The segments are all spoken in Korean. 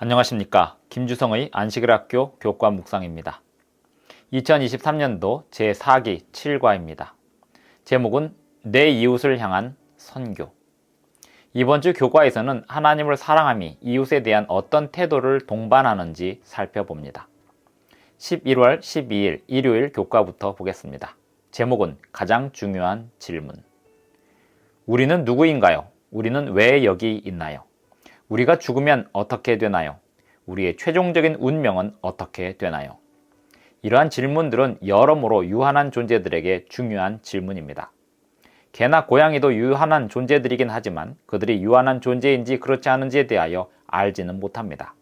안녕하십니까. 김주성의 안식일 학교 교과 묵상입니다. 2023년도 제4기 7과입니다. 제목은 내 이웃을 향한 선교. 이번 주 교과에서는 하나님을 사랑함이 이웃에 대한 어떤 태도를 동반하는지 살펴봅니다. 11월 12일 일요일 교과부터 보겠습니다. 제목은 가장 중요한 질문. 우리는 누구인가요? 우리는 왜 여기 있나요? 우리가 죽으면 어떻게 되나요? 우리의 최종적인 운명은 어떻게 되나요? 이러한 질문들은 여러모로 유한한 존재들에게 중요한 질문입니다. 개나 고양이도 유한한 존재들이긴 하지만 그들이 유한한 존재인지 그렇지 않은지에 대하여 알지는 못합니다.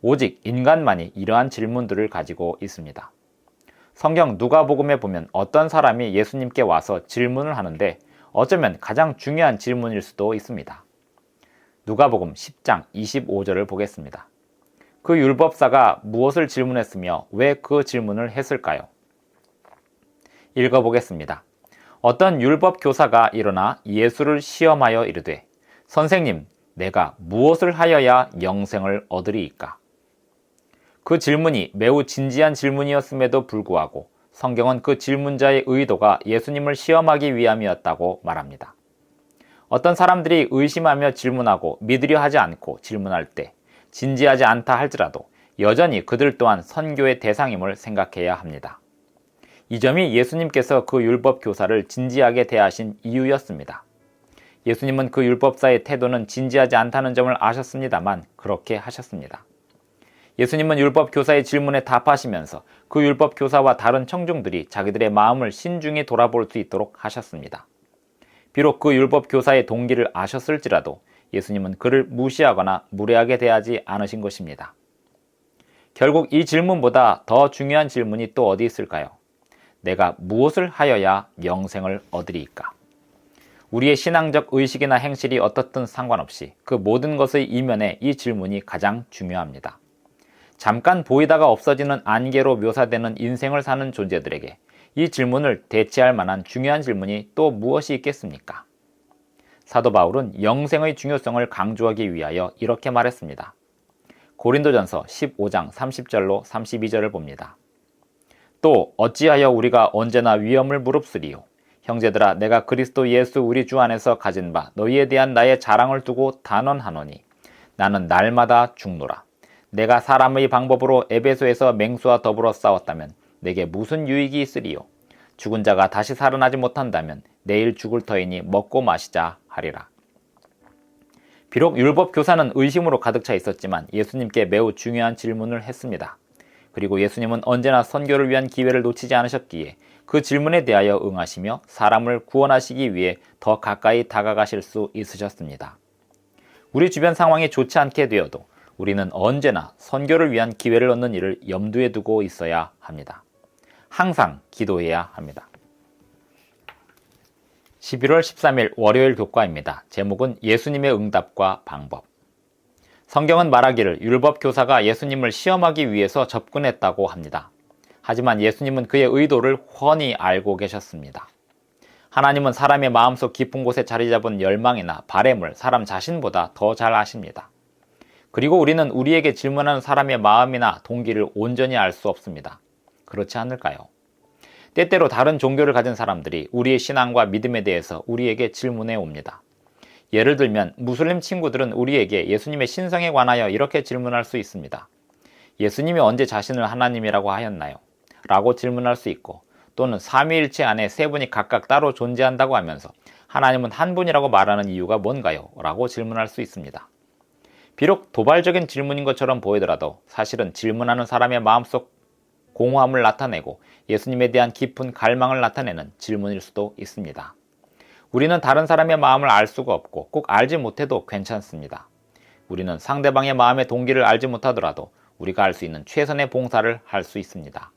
오직 인간만이 이러한 질문들을 가지고 있습니다. 성경 누가복음에 보면 어떤 사람이 예수님께 와서 질문을 하는데 어쩌면 가장 중요한 질문일 수도 있습니다. 누가복음 10장 25절을 보겠습니다. 그 율법사가 무엇을 질문했으며 왜 그 질문을 했을까요? 읽어보겠습니다. 어떤 율법 교사가 일어나 예수를 시험하여 이르되 선생님 내가 무엇을 하여야 영생을 얻으리이까? 그 질문이 매우 진지한 질문이었음에도 불구하고 성경은 그 질문자의 의도가 예수님을 시험하기 위함이었다고 말합니다. 어떤 사람들이 의심하며 질문하고 믿으려 하지 않고 질문할 때 진지하지 않다 할지라도 여전히 그들 또한 선교의 대상임을 생각해야 합니다. 이 점이 예수님께서 그 율법 교사를 진지하게 대하신 이유였습니다. 예수님은 그 율법사의 태도는 진지하지 않다는 점을 아셨습니다만 그렇게 하셨습니다. 예수님은 율법 교사의 질문에 답하시면서 그 율법 교사와 다른 청중들이 자기들의 마음을 신중히 돌아볼 수 있도록 하셨습니다. 비록 그 율법 교사의 동기를 아셨을지라도 예수님은 그를 무시하거나 무례하게 대하지 않으신 것입니다. 결국 이 질문보다 더 중요한 질문이 또 어디 있을까요? 내가 무엇을 하여야 영생을 얻으리이까? 우리의 신앙적 의식이나 행실이 어떻든 상관없이 그 모든 것의 이면에 이 질문이 가장 중요합니다. 잠깐 보이다가 없어지는 안개로 묘사되는 인생을 사는 존재들에게 이 질문을 대체할 만한 중요한 질문이 또 무엇이 있겠습니까? 사도 바울은 영생의 중요성을 강조하기 위하여 이렇게 말했습니다. 고린도전서 15장 30절로 32절을 봅니다. 또 어찌하여 우리가 언제나 위험을 무릅쓰리요 형제들아 내가 그리스도 예수 우리 주 안에서 가진 바 너희에 대한 나의 자랑을 두고 단언하노니 나는 날마다 죽노라 내가 사람의 방법으로 에베소에서 맹수와 더불어 싸웠다면 내게 무슨 유익이 있으리요? 죽은 자가 다시 살아나지 못한다면 내일 죽을 터이니 먹고 마시자 하리라. 비록 율법 교사는 의심으로 가득 차 있었지만 예수님께 매우 중요한 질문을 했습니다. 그리고 예수님은 언제나 선교를 위한 기회를 놓치지 않으셨기에 그 질문에 대하여 응하시며 사람을 구원하시기 위해 더 가까이 다가가실 수 있으셨습니다. 우리 주변 상황이 좋지 않게 되어도 우리는 언제나 선교를 위한 기회를 얻는 일을 염두에 두고 있어야 합니다. 항상 기도해야 합니다. 11월 13일 월요일 교과입니다. 제목은 예수님의 응답과 방법. 성경은 말하기를 율법 교사가 예수님을 시험하기 위해서 접근했다고 합니다. 하지만 예수님은 그의 의도를 훤히 알고 계셨습니다. 하나님은 사람의 마음속 깊은 곳에 자리 잡은 열망이나 바램을 사람 자신보다 더 잘 아십니다. 그리고 우리는 우리에게 질문하는 사람의 마음이나 동기를 온전히 알 수 없습니다. 그렇지 않을까요? 때때로 다른 종교를 가진 사람들이 우리의 신앙과 믿음에 대해서 우리에게 질문해 옵니다. 예를 들면 무슬림 친구들은 우리에게 예수님의 신성에 관하여 이렇게 질문할 수 있습니다. 예수님이 언제 자신을 하나님이라고 하였나요? 라고 질문할 수 있고 또는 삼위일체 안에 세 분이 각각 따로 존재한다고 하면서 하나님은 한 분이라고 말하는 이유가 뭔가요? 라고 질문할 수 있습니다. 비록 도발적인 질문인 것처럼 보이더라도 사실은 질문하는 사람의 마음속 공허함을 나타내고 예수님에 대한 깊은 갈망을 나타내는 질문일 수도 있습니다. 우리는 다른 사람의 마음을 알 수가 없고 꼭 알지 못해도 괜찮습니다. 우리는 상대방의 마음의 동기를 알지 못하더라도 우리가 할 수 있는 최선의 봉사를 할 수 있습니다.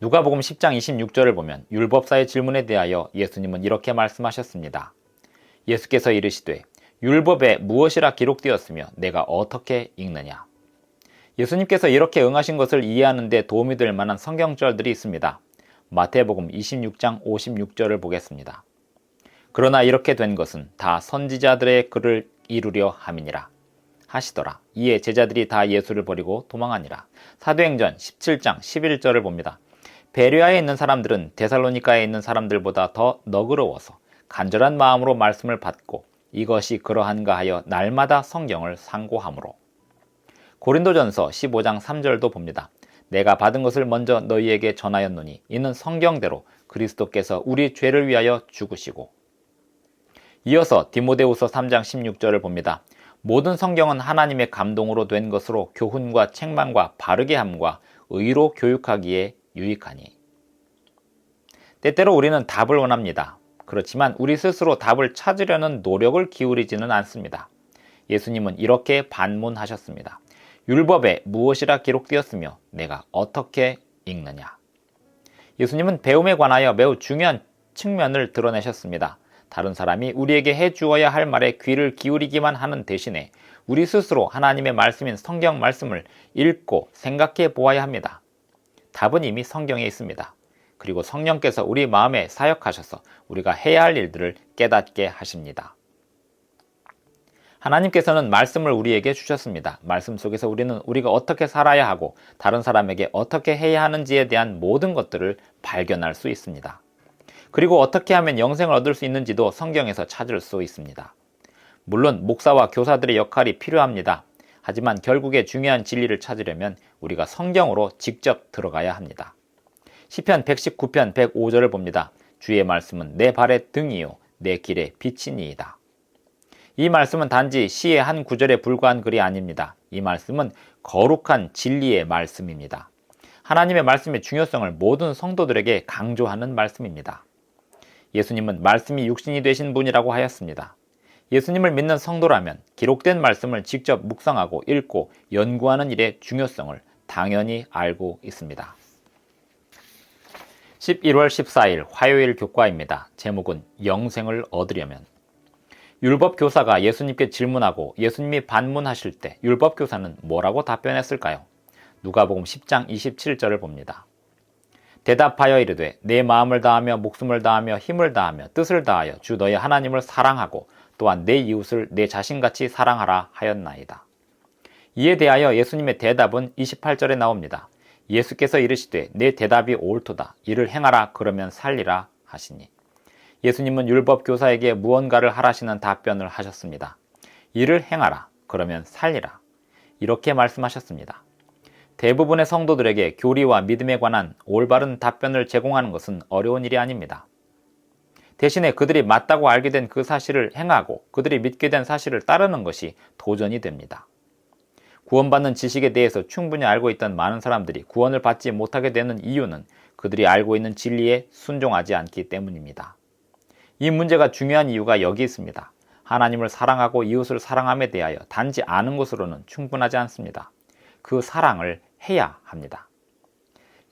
누가복음 10장 26절을 보면 율법사의 질문에 대하여 예수님은 이렇게 말씀하셨습니다. 예수께서 이르시되 율법에 무엇이라 기록되었으며 내가 어떻게 읽느냐 예수님께서 이렇게 응하신 것을 이해하는 데 도움이 될 만한 성경절들이 있습니다. 마태복음 26장 56절을 보겠습니다. 그러나 이렇게 된 것은 다 선지자들의 글을 이루려 함이니라. 하시더라. 이에 제자들이 다 예수를 버리고 도망하니라. 사도행전 17장 11절을 봅니다. 베리아에 있는 사람들은 데살로니카에 있는 사람들보다 더 너그러워서 간절한 마음으로 말씀을 받고 이것이 그러한가 하여 날마다 성경을 상고함으로 고린도전서 15장 3절도 봅니다. 내가 받은 것을 먼저 너희에게 전하였노니 이는 성경대로 그리스도께서 우리 죄를 위하여 죽으시고 이어서 디모데후서 3장 16절을 봅니다. 모든 성경은 하나님의 감동으로 된 것으로 교훈과 책망과 바르게 함과 의로 교육하기에 유익하니. 때때로 우리는 답을 원합니다. 그렇지만 우리 스스로 답을 찾으려는 노력을 기울이지는 않습니다. 예수님은 이렇게 반문하셨습니다. 율법에 무엇이라 기록되었으며 내가 어떻게 읽느냐. 예수님은 배움에 관하여 매우 중요한 측면을 드러내셨습니다. 다른 사람이 우리에게 해 주어야 할 말에 귀를 기울이기만 하는 대신에 우리 스스로 하나님의 말씀인 성경 말씀을 읽고 생각해 보아야 합니다. 답은 이미 성경에 있습니다. 그리고 성령께서 우리 마음에 사역하셔서 우리가 해야 할 일들을 깨닫게 하십니다. 하나님께서는 말씀을 우리에게 주셨습니다. 말씀 속에서 우리는 우리가 어떻게 살아야 하고 다른 사람에게 어떻게 해야 하는지에 대한 모든 것들을 발견할 수 있습니다. 그리고 어떻게 하면 영생을 얻을 수 있는지도 성경에서 찾을 수 있습니다. 물론 목사와 교사들의 역할이 필요합니다. 하지만 결국에 중요한 진리를 찾으려면 우리가 성경으로 직접 들어가야 합니다. 시편 119편 105절을 봅니다. 주의 말씀은 내 발의 등이요 내 길의 빛이니이다. 이 말씀은 단지 시의 한 구절에 불과한 글이 아닙니다. 이 말씀은 거룩한 진리의 말씀입니다. 하나님의 말씀의 중요성을 모든 성도들에게 강조하는 말씀입니다. 예수님은 말씀이 육신이 되신 분이라고 하였습니다. 예수님을 믿는 성도라면 기록된 말씀을 직접 묵상하고 읽고 연구하는 일의 중요성을 당연히 알고 있습니다. 11월 14일 화요일 교과입니다. 제목은 영생을 얻으려면 율법 교사가 예수님께 질문하고 예수님이 반문하실 때 율법 교사는 뭐라고 답변했을까요? 누가복음 10장 27절을 봅니다. 대답하여 이르되 내 마음을 다하며 목숨을 다하며 힘을 다하며 뜻을 다하여 주 너의 하나님을 사랑하고 또한 내 이웃을 내 자신같이 사랑하라 하였나이다. 이에 대하여 예수님의 대답은 28절에 나옵니다. 예수께서 이르시되 내 대답이 옳도다. 이를 행하라 그러면 살리라 하시니. 예수님은 율법 교사에게 무언가를 하라시는 답변을 하셨습니다. 이를 행하라 그러면 살리라. 이렇게 말씀하셨습니다. 대부분의 성도들에게 교리와 믿음에 관한 올바른 답변을 제공하는 것은 어려운 일이 아닙니다. 대신에 그들이 맞다고 알게 된 그 사실을 행하고 그들이 믿게 된 사실을 따르는 것이 도전이 됩니다. 구원받는 지식에 대해서 충분히 알고 있던 많은 사람들이 구원을 받지 못하게 되는 이유는 그들이 알고 있는 진리에 순종하지 않기 때문입니다. 이 문제가 중요한 이유가 여기 있습니다. 하나님을 사랑하고 이웃을 사랑함에 대하여 단지 아는 것으로는 충분하지 않습니다. 그 사랑을 해야 합니다.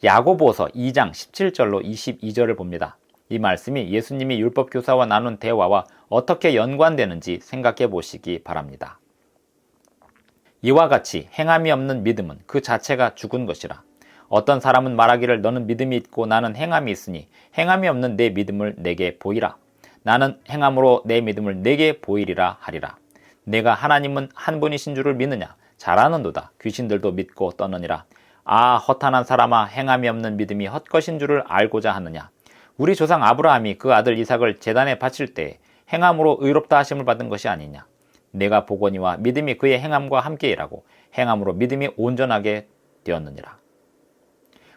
야고보서 2장 17절로 22절을 봅니다. 이 말씀이 예수님이 율법 교사와 나눈 대화와 어떻게 연관되는지 생각해 보시기 바랍니다. 이와 같이 행함이 없는 믿음은 그 자체가 죽은 것이라. 어떤 사람은 말하기를 너는 믿음이 있고 나는 행함이 있으니 행함이 없는 내 믿음을 내게 보이라. 나는 행함으로 내 믿음을 내게 보이리라 하리라. 내가 하나님은 한 분이신 줄을 믿느냐? 잘하는도다. 귀신들도 믿고 떠느니라. 아 허탄한 사람아 행함이 없는 믿음이 헛것인 줄을 알고자 하느냐. 우리 조상 아브라함이 그 아들 이삭을 재단에 바칠 때 행함으로 의롭다 하심을 받은 것이 아니냐. 내가 보거니와 믿음이 그의 행함과 함께 일하고 행함으로 믿음이 온전하게 되었느니라.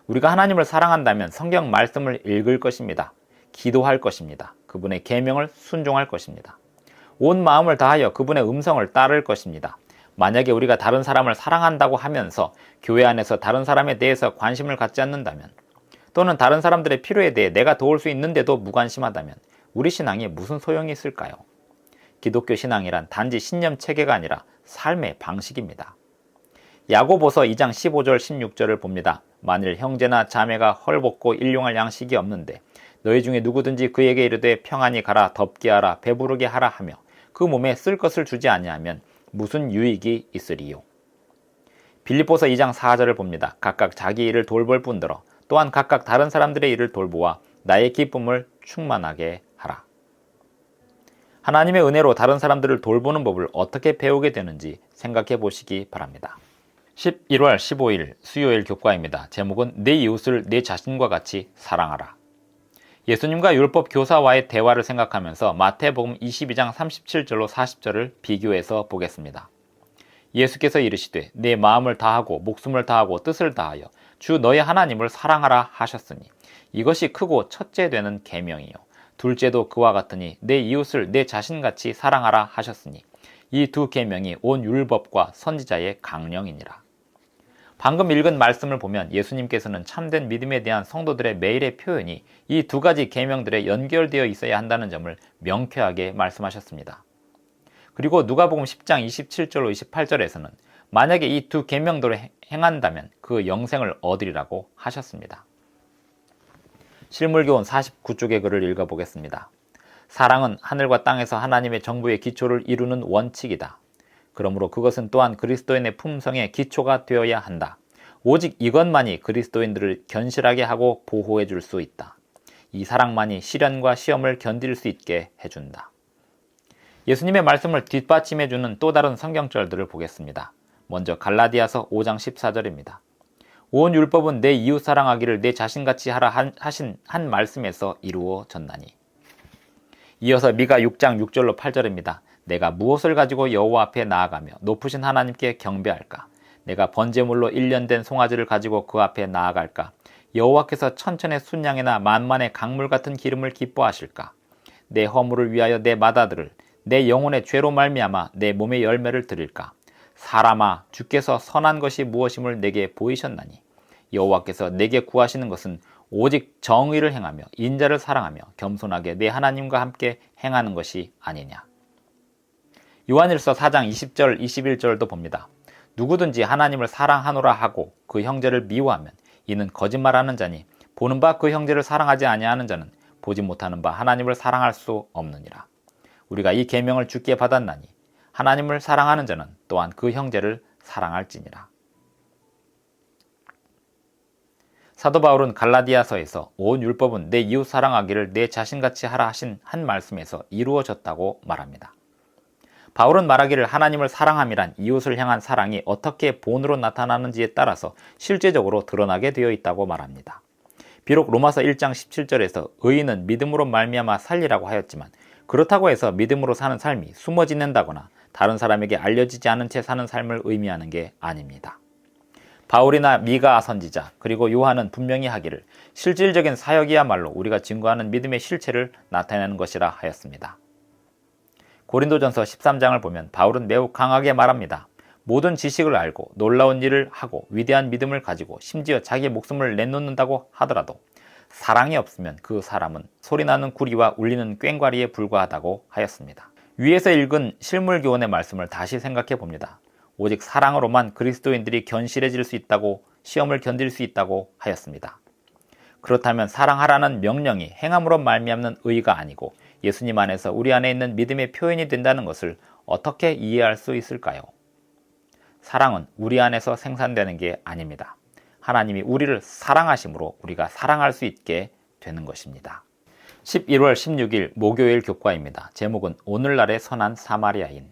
우리가 하나님을 사랑한다면 성경 말씀을 읽을 것입니다. 기도할 것입니다. 그분의 계명을 순종할 것입니다. 온 마음을 다하여 그분의 음성을 따를 것입니다. 만약에 우리가 다른 사람을 사랑한다고 하면서 교회 안에서 다른 사람에 대해서 관심을 갖지 않는다면 또는 다른 사람들의 필요에 대해 내가 도울 수 있는데도 무관심하다면 우리 신앙이 무슨 소용이 있을까요? 기독교 신앙이란 단지 신념 체계가 아니라 삶의 방식입니다. 야고보서 2장 15절 16절을 봅니다. 만일 형제나 자매가 헐벗고 일용할 양식이 없는데 너희 중에 누구든지 그에게 이르되 평안히 가라 덥게 하라 배부르게 하라 하며 그 몸에 쓸 것을 주지 아니하면 무슨 유익이 있으리요. 빌립보서 2장 4절을 봅니다. 각각 자기 일을 돌볼 뿐더러 또한 각각 다른 사람들의 일을 돌보아 나의 기쁨을 충만하게 하라. 하나님의 은혜로 다른 사람들을 돌보는 법을 어떻게 배우게 되는지 생각해 보시기 바랍니다. 11월 15일 수요일 교과입니다. 제목은 내 이웃을 내 자신과 같이 사랑하라. 예수님과 율법 교사와의 대화를 생각하면서 마태복음 22장 37절로 40절을 비교해서 보겠습니다. 예수께서 이르시되 내 마음을 다하고 목숨을 다하고 뜻을 다하여 주 너의 하나님을 사랑하라 하셨으니 이것이 크고 첫째 되는 계명이요 둘째도 그와 같으니 내 이웃을 내 자신같이 사랑하라 하셨으니 이 두 계명이 온 율법과 선지자의 강령이니라. 방금 읽은 말씀을 보면 예수님께서는 참된 믿음에 대한 성도들의 매일의 표현이 이 두 가지 계명들에 연결되어 있어야 한다는 점을 명쾌하게 말씀하셨습니다. 그리고 누가복음 10장 27절로 28절에서는 만약에 이 두 계명대로 행한다면 그 영생을 얻으리라고 하셨습니다. 실물교훈 49쪽의 글을 읽어보겠습니다. 사랑은 하늘과 땅에서 하나님의 정부의 기초를 이루는 원칙이다. 그러므로 그것은 또한 그리스도인의 품성의 기초가 되어야 한다. 오직 이것만이 그리스도인들을 견실하게 하고 보호해 줄 수 있다. 이 사랑만이 시련과 시험을 견딜 수 있게 해준다. 예수님의 말씀을 뒷받침해 주는 또 다른 성경절들을 보겠습니다. 먼저 갈라디아서 5장 14절입니다. 온 율법은 내 이웃 사랑하기를 내 자신같이 하라 하신 한 말씀에서 이루어졌나니. 이어서 미가 6장 6절로 8절입니다. 내가 무엇을 가지고 여호와 앞에 나아가며 높으신 하나님께 경배할까? 내가 번제물로 1년 된 송아지를 가지고 그 앞에 나아갈까? 여호와께서 천천의 순양이나 만만의 강물 같은 기름을 기뻐하실까? 내 허물을 위하여 내 마다들을 내 영혼의 죄로 말미암아 내 몸의 열매를 드릴까? 사람아 주께서 선한 것이 무엇임을 내게 보이셨나니 여호와께서 내게 구하시는 것은 오직 정의를 행하며 인자를 사랑하며 겸손하게 내 하나님과 함께 행하는 것이 아니냐. 요한일서 4장 20절 21절도 봅니다. 누구든지 하나님을 사랑하노라 하고 그 형제를 미워하면 이는 거짓말하는 자니 보는 바 그 형제를 사랑하지 아니하는 자는 보지 못하는 바 하나님을 사랑할 수 없느니라. 우리가 이 계명을 주께 받았나니 하나님을 사랑하는 자는 또한 그 형제를 사랑할지니라. 사도 바울은 갈라디아서에서 온 율법은 내 이웃 사랑하기를 내 자신같이 하라 하신 한 말씀에서 이루어졌다고 말합니다. 바울은 말하기를 하나님을 사랑함이란 이웃을 향한 사랑이 어떻게 본으로 나타나는지에 따라서 실제적으로 드러나게 되어 있다고 말합니다. 비록 로마서 1장 17절에서 의인은 믿음으로 말미암아 살리라고 하였지만 그렇다고 해서 믿음으로 사는 삶이 숨어 지낸다거나 다른 사람에게 알려지지 않은 채 사는 삶을 의미하는 게 아닙니다. 바울이나 미가 선지자 그리고 요한은 분명히 하기를 실질적인 사역이야말로 우리가 증거하는 믿음의 실체를 나타내는 것이라 하였습니다. 고린도전서 13장을 보면 바울은 매우 강하게 말합니다. 모든 지식을 알고 놀라운 일을 하고 위대한 믿음을 가지고 심지어 자기 목숨을 내놓는다고 하더라도 사랑이 없으면 그 사람은 소리나는 구리와 울리는 꽹과리에 불과하다고 하였습니다. 위에서 읽은 실물 교훈의 말씀을 다시 생각해 봅니다. 오직 사랑으로만 그리스도인들이 견실해질 수 있다고 시험을 견딜 수 있다고 하였습니다. 그렇다면 사랑하라는 명령이 행함으로 말미암는 의가 아니고 예수님 안에서 우리 안에 있는 믿음의 표현이 된다는 것을 어떻게 이해할 수 있을까요? 사랑은 우리 안에서 생산되는 게 아닙니다. 하나님이 우리를 사랑하심으로 우리가 사랑할 수 있게 되는 것입니다. 11월 16일 목요일 교과입니다. 제목은 오늘날의 선한 사마리아인.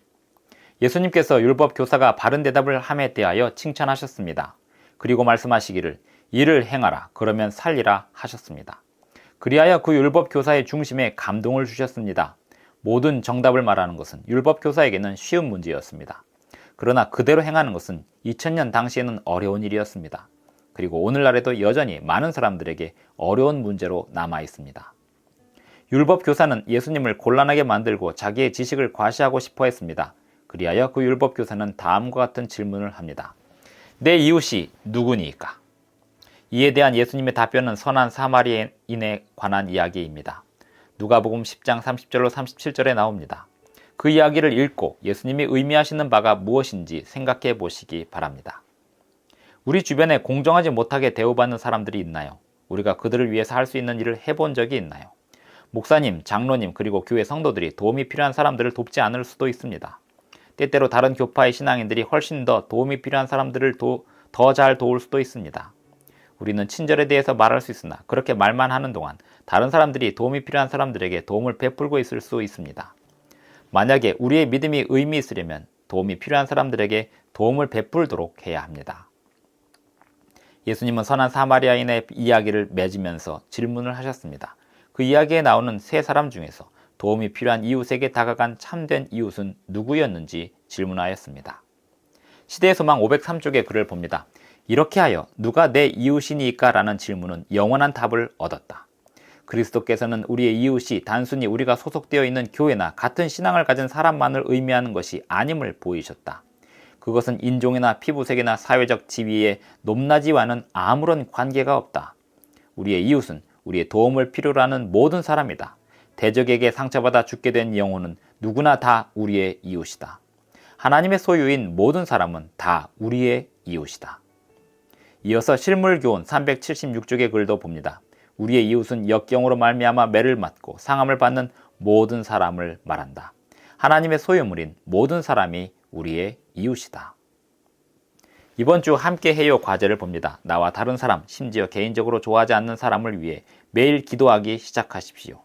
예수님께서 율법 교사가 바른 대답을 함에 대하여 칭찬하셨습니다. 그리고 말씀하시기를 이를 행하라 그러면 살리라 하셨습니다. 그리하여 그 율법 교사의 중심에 감동을 주셨습니다. 모든 정답을 말하는 것은 율법 교사에게는 쉬운 문제였습니다. 그러나 그대로 행하는 것은 2000년 당시에는 어려운 일이었습니다. 그리고 오늘날에도 여전히 많은 사람들에게 어려운 문제로 남아 있습니다. 율법 교사는 예수님을 곤란하게 만들고 자기의 지식을 과시하고 싶어 했습니다. 그리하여 그 율법 교사는 다음과 같은 질문을 합니다. 내 이웃이 누구니까? 이에 대한 예수님의 답변은 선한 사마리인에 관한 이야기입니다. 누가복음 10장 30절로 37절에 나옵니다. 그 이야기를 읽고 예수님이 의미하시는 바가 무엇인지 생각해 보시기 바랍니다. 우리 주변에 공정하지 못하게 대우받는 사람들이 있나요? 우리가 그들을 위해서 할 수 있는 일을 해본 적이 있나요? 목사님, 장로님, 그리고 교회 성도들이 도움이 필요한 사람들을 돕지 않을 수도 있습니다. 때때로 다른 교파의 신앙인들이 훨씬 더 도움이 필요한 사람들을 더 잘 도울 수도 있습니다. 우리는 친절에 대해서 말할 수 있으나 그렇게 말만 하는 동안 다른 사람들이 도움이 필요한 사람들에게 도움을 베풀고 있을 수 있습니다. 만약에 우리의 믿음이 의미 있으려면 도움이 필요한 사람들에게 도움을 베풀도록 해야 합니다. 예수님은 선한 사마리아인의 이야기를 맺으면서 질문을 하셨습니다. 그 이야기에 나오는 세 사람 중에서 도움이 필요한 이웃에게 다가간 참된 이웃은 누구였는지 질문하였습니다. 시대의 소망 503쪽의 글을 봅니다. 이렇게 하여 누가 내 이웃이니까? 라는 질문은 영원한 답을 얻었다. 그리스도께서는 우리의 이웃이 단순히 우리가 소속되어 있는 교회나 같은 신앙을 가진 사람만을 의미하는 것이 아님을 보이셨다. 그것은 인종이나 피부색이나 사회적 지위에 높낮이와는 아무런 관계가 없다. 우리의 이웃은 우리의 도움을 필요로 하는 모든 사람이다. 대적에게 상처받아 죽게 된 영혼은 누구나 다 우리의 이웃이다. 하나님의 소유인 모든 사람은 다 우리의 이웃이다. 이어서 실물교훈 376쪽의 글도 봅니다. 우리의 이웃은 역경으로 말미암아 매를 맞고 상함을 받는 모든 사람을 말한다. 하나님의 소유물인 모든 사람이 우리의 이웃이다. 이번 주 함께 해요 과제를 봅니다. 나와 다른 사람, 심지어 개인적으로 좋아하지 않는 사람을 위해 매일 기도하기 시작하십시오.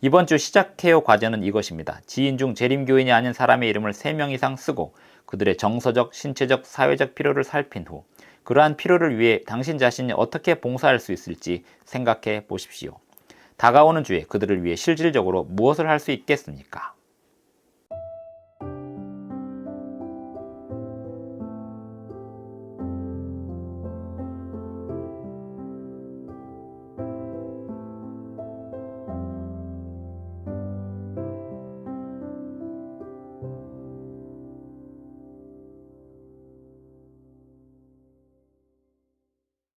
이번 주 시작해요 과제는 이것입니다. 지인 중 재림교인이 아닌 사람의 이름을 3명 이상 쓰고 그들의 정서적, 신체적, 사회적 필요를 살핀 후 그러한 필요를 위해 당신 자신이 어떻게 봉사할 수 있을지 생각해 보십시오. 다가오는 주에 그들을 위해 실질적으로 무엇을 할 수 있겠습니까?